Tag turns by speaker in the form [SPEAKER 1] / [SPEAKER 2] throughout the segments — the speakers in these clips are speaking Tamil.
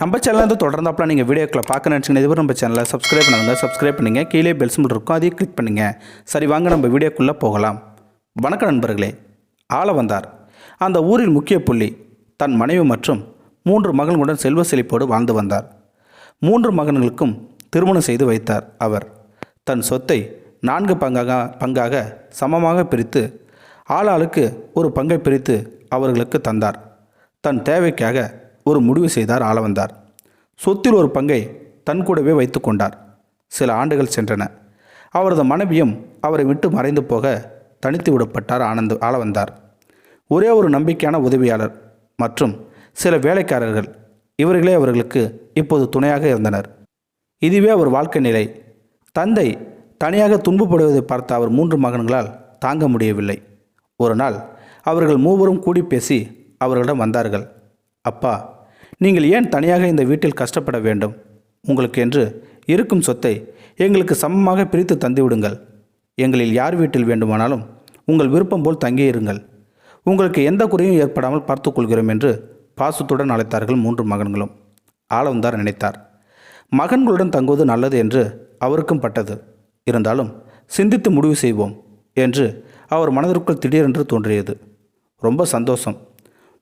[SPEAKER 1] நம்ம சேனல் வந்து தொடர்ந்தாப்பில் நீங்கள் வீடியோக்களை பார்க்க நினச்சிங்கன்னா இதுவரை நம்ம சேனலை சப்ஸ்கிரைப் பண்ணுங்க சப்ஸ்கிரைப் பண்ணுங்கள் கீழே பெல் சிம்பிள் இருக்கும். அதையும் கிளிக் பண்ணுங்கள் சரி வாங்க நம்ம வீடியோக்குள்ளே போகலாம். வணக்கம் நண்பர்களே. ஆள வந்தார் அந்த ஊரில் முக்கிய புள்ளி தன் மனைவி மற்றும் மூன்று மகன்களுடன் செல்வ செழிப்போடு வாழ்ந்து வந்தார். மூன்று மகன்களுக்கும் திருமணம் செய்து வைத்தார் அவர். தன் சொத்தை நான்கு பங்காக பங்காக சமமாக பிரித்து ஆளாளுக்கு ஒரு பங்கை பிரித்து அவர்களுக்கு தந்தார். தன் தேவைக்காக ஒரு முடிவு செய்தார் ஆளவந்தார். சொத்தில் ஒரு பங்கை தன் கூடவே வைத்து கொண்டார். சில ஆண்டுகள் சென்றன. அவரது மனைவியும் அவரை விட்டு மறைந்து போக தனித்து விடப்பட்டார் ஆனந்த் ஆளவந்தார். ஒரே ஒரு நம்பிக்கையான உதவியாளர் மற்றும் சில வேலைக்காரர்கள் இவர்களே அவர்களுக்கு இப்போது துணையாக இருந்தனர். இதுவே அவர் வாழ்க்கை நிலை. தந்தை தனியாக துன்பப்படுவதை பார்த்த அவர் மூன்று மகன்களால் தாங்க முடியவில்லை. ஒரு நாள் அவர்கள் மூவரும் கூடி பேசி அவர்களிடம் வந்தார்கள். அப்பா நீங்கள் ஏன் தனியாக இந்த வீட்டில் கஷ்டப்பட வேண்டும்? உங்களுக்கு என்று இருக்கும் சொத்தை எங்களுக்கு சமமாக பிரித்து தந்துவிடுங்கள். எங்களில் யார் வீட்டில் வேண்டுமானாலும் உங்கள் விருப்பம் போல் தங்கியிருங்கள் உங்களுக்கு எந்த குறையும் ஏற்படாமல் பார்த்துக்கொள்கிறோம் என்று பாசத்துடன் அழைத்தார்கள் மூன்று மகன்களும். ஆளவந்தார் நினைத்தார். மகன்களுடன் தங்குவது நல்லது என்று அவருக்கும் பட்டது. இருந்தாலும் சிந்தித்து முடிவு செய்வோம் என்று அவர் மனதிற்குள் திடீரென்று தோன்றியது. ரொம்ப சந்தோஷம்.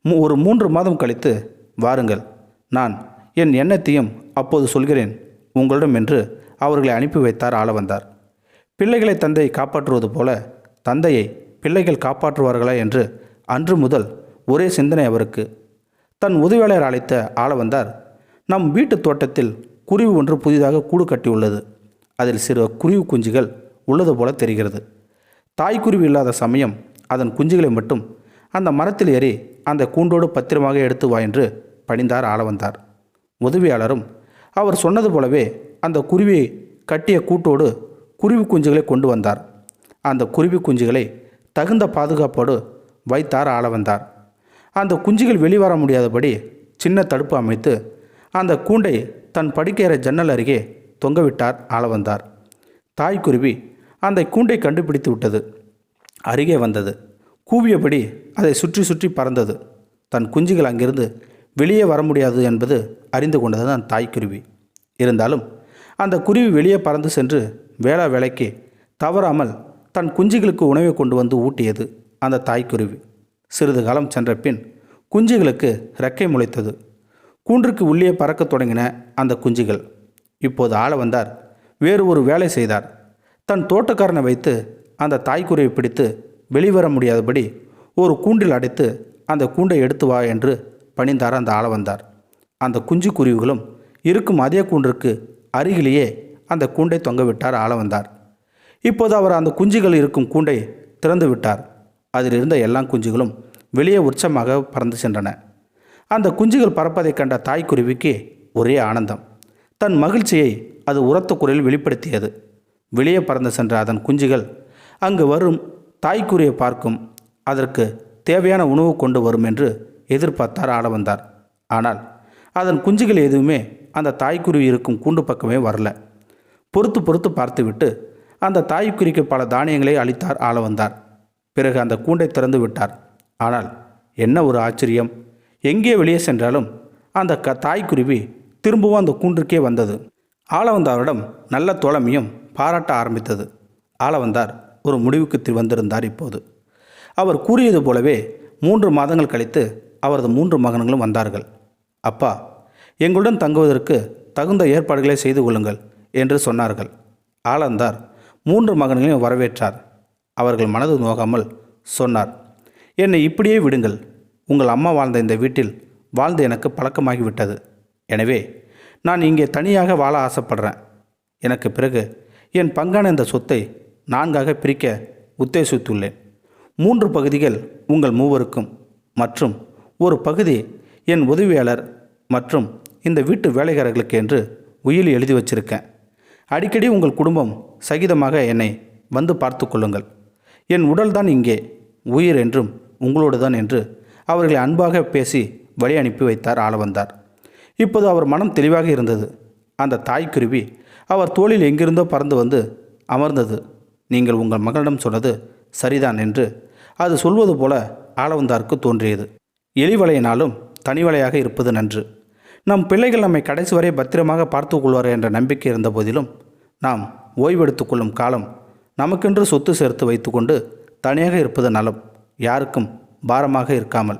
[SPEAKER 1] ஒரு மூன்று மாதம் கழித்து வாருங்கள் நான் என் எண்ணத்தையும் அப்போது சொல்கிறேன் உங்களிடம் என்று அவர்களை அனுப்பி வைத்தார் ஆள வந்தார் பிள்ளைகளை தந்தை காப்பாற்றுவது போல தந்தையை பிள்ளைகள் காப்பாற்றுவார்களா என்று அன்று முதல் ஒரே சிந்தனை அவருக்கு. தன் உதவியாளர் அழைத்த ஆள வந்தார் நம் வீட்டு தோட்டத்தில் குருவி ஒன்று புதிதாக கூடு கட்டியுள்ளது அதில் சிறு குருவி குஞ்சுகள் உள்ளது போல தெரிகிறது. தாய்க்குருவி இல்லாத சமயம் அதன் குஞ்சுகளை மட்டும் அந்த மரத்தில் ஏறி அந்த கூண்டோடு பத்திரமாக எடுத்து வா என்று பணிந்தார் ஆளவந்தார். உதவியாளரும் அவர் சொன்னது போலவே அந்த குருவி கட்டிய கூட்டோடு குருவி குஞ்சுகளை கொண்டு வந்தார். அந்த குருவி குஞ்சுகளை தகுந்த பாதுகாப்போடு வைத்தார் ஆளவந்தார். அந்த குஞ்சுகள் வெளிவர முடியாதபடி சின்ன தடுப்பு அமைத்து அந்த கூண்டை தன் படுக்கையற ஜன்னல் அருகே தொங்கவிட்டார் ஆளவந்தார். தாய்க்குருவி அந்த கூண்டை கண்டுபிடித்து விட்டது. அருகே வந்தது. கூவியபடி அதை சுற்றி சுற்றி பறந்தது. தன் குஞ்சுகள் அங்கிருந்து வெளியே வர முடியாது என்பது அறிந்து கொண்டது தான் தாய்க்குருவி. இருந்தாலும் அந்த குருவி வெளியே பறந்து சென்று வேளா வேலைக்கு தவறாமல் தன் குஞ்சுகளுக்கு உணவை கொண்டு வந்து ஊட்டியது அந்த தாய்க்குருவி. சிறிது காலம் சென்ற பின் குஞ்சுகளுக்கு ரெக்கை முளைத்தது. கூன்றுக்கு உள்ளே பறக்க தொடங்கின அந்த குஞ்சுகள். இப்போது ஆள வந்தார் வேறு ஒரு வேலை செய்தார். தன் தோட்டக்காரனை வைத்து அந்த தாய்க்குருவை பிடித்து வெளிவர முடியாதபடி ஒரு கூண்டில் அடைத்து அந்த கூண்டை எடுத்து வா என்று பணிந்தார் அந்த ஆளவந்தார். அந்த குஞ்சு குருவிகளும் இருக்கும் அதே கூண்டிற்கு அருகிலேயே அந்த கூண்டை தொங்கவிட்டார் ஆளவந்தார். இப்போது அவர் அந்த குஞ்சுகள் இருக்கும் கூண்டை திறந்து விட்டார். அதில் இருந்த எல்லா குஞ்சுகளும் வெளியே உற்சமாக பறந்து சென்றன. அந்த குஞ்சுகள் பறப்பதைக் கண்ட தாய்க்குருவிக்கு ஒரே ஆனந்தம். தன் மகிழ்ச்சியை அது உரத்த குரலில் வெளிப்படுத்தியது. வெளியே பறந்து சென்ற அதன் குஞ்சுகள் அங்கு வரும் தாய்க்குரியை பார்க்கும் அதற்கு தேவையான உணவு கொண்டு வரும் என்று எதிர்பார்த்தார் ஆளவந்தார் ஆனால் அதன் குஞ்சுகள் எதுவுமே அந்த தாய்க்குருவி இருக்கும் கூண்டு பக்கமே வரல. பொறுத்து பொறுத்து பார்த்துவிட்டு அந்த தாய்க்குருவிக்கு பல தானியங்களை அளித்தார் ஆளவந்தார் பிறகு அந்த கூண்டை திறந்து விட்டார். ஆனால் என்ன ஒரு ஆச்சரியம். எங்கே வெளியே சென்றாலும் அந்த க தாய்க்குருவி திரும்பவும் அந்த கூண்டிற்கே வந்தது. ஆளவந்தாரிடம் நல்ல தோழமையும் பாராட்ட ஆரம்பித்தது. ஆளவந்தார் ஒரு முடிவுக்கு வந்திருந்தார் இப்போது. அவர் கூறியது போலவே மூன்று மாதங்கள் கழித்து அவரது மூன்று மகன்களும் வந்தார்கள். அப்பா எங்களுடன் தங்குவதற்கு தகுந்த ஏற்பாடுகளை செய்து கொள்ளுங்கள் என்று சொன்னார்கள். ஆளந்தார் மூன்று மகன்களையும் வரவேற்றார். அவர்கள் மனது நோகாமல் சொன்னார் என்னை இப்படியே விடுங்கள். உங்கள் அம்மா வாழ்ந்த இந்த வீட்டில் வாழ்ந்து எனக்கு பழக்கமாகிவிட்டது. எனவே நான் இங்கே தனியாக வாழ ஆசைப்படுறேன். எனக்கு பிறகு என் பங்கான இந்த சொத்தை நான்காக பிரிக்க உத்தேசித்துள்ளேன். மூன்று பகுதிகள் உங்கள் மூவருக்கும் மற்றும் ஒரு பகுதி என் உதவியாளர் மற்றும் இந்த வீட்டு வேலைக்காரர்களுக்கு என்று உயிலி எழுதி வச்சிருக்கேன். அடிக்கடி உங்கள் குடும்பம் சகிதமாக என்னை வந்து பார்த்து கொள்ளுங்கள். என் உடல்தான் இங்கே உயிர் என்றும் உங்களோடு தான் என்று அவர்களை அன்பாக பேசி வழி அனுப்பி வைத்தார் ஆள வந்தார் இப்போது அவர் மனம் தெளிவாக இருந்தது. அந்த தாய்க்குருவி அவர் தோளில் எங்கிருந்தோ பறந்து வந்து அமர்ந்தது. நீங்கள் உங்கள் மகளிடம் சொன்னது சரிதான் என்று அது சொல்வது போல ஆளவந்தாருக்கு தோன்றியது. எலிவலையினாலும் தனிவலையாக இருப்பது நன்று. நம் பிள்ளைகள் நம்மை கடைசி வரை பத்திரமாக பார்த்து கொள்வார் என்ற நம்பிக்கை இருந்த போதிலும் நாம் ஓய்வெடுத்துக்கொள்ளும் காலம் நமக்கென்று சொத்து சேர்த்து வைத்துக்கொண்டு தனியாக இருப்பது நலம். யாருக்கும் பாரமாக இருக்காமல்.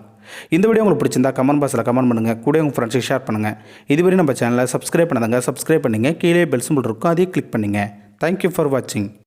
[SPEAKER 1] இந்த வீடியோ உங்களுக்கு பிடிச்சிருந்தா கமெண்ட் பாக்ஸில் கமெண்ட் பண்ணுங்கள் கூட உங்கள் ஃப்ரெண்ட்ஸுக்கு ஷேர் பண்ணுங்கள் இதுவரை நம்ம சேனலை சப்ஸ்கிரைப் பண்ணாதங்க சப்ஸ்கிரைப் பண்ணிங்க. கீழே பெல் சிம்பிள் இருக்கும். அதையும் கிளிக் பண்ணுங்கள் தேங்க்யூ ஃபார் வாட்சிங்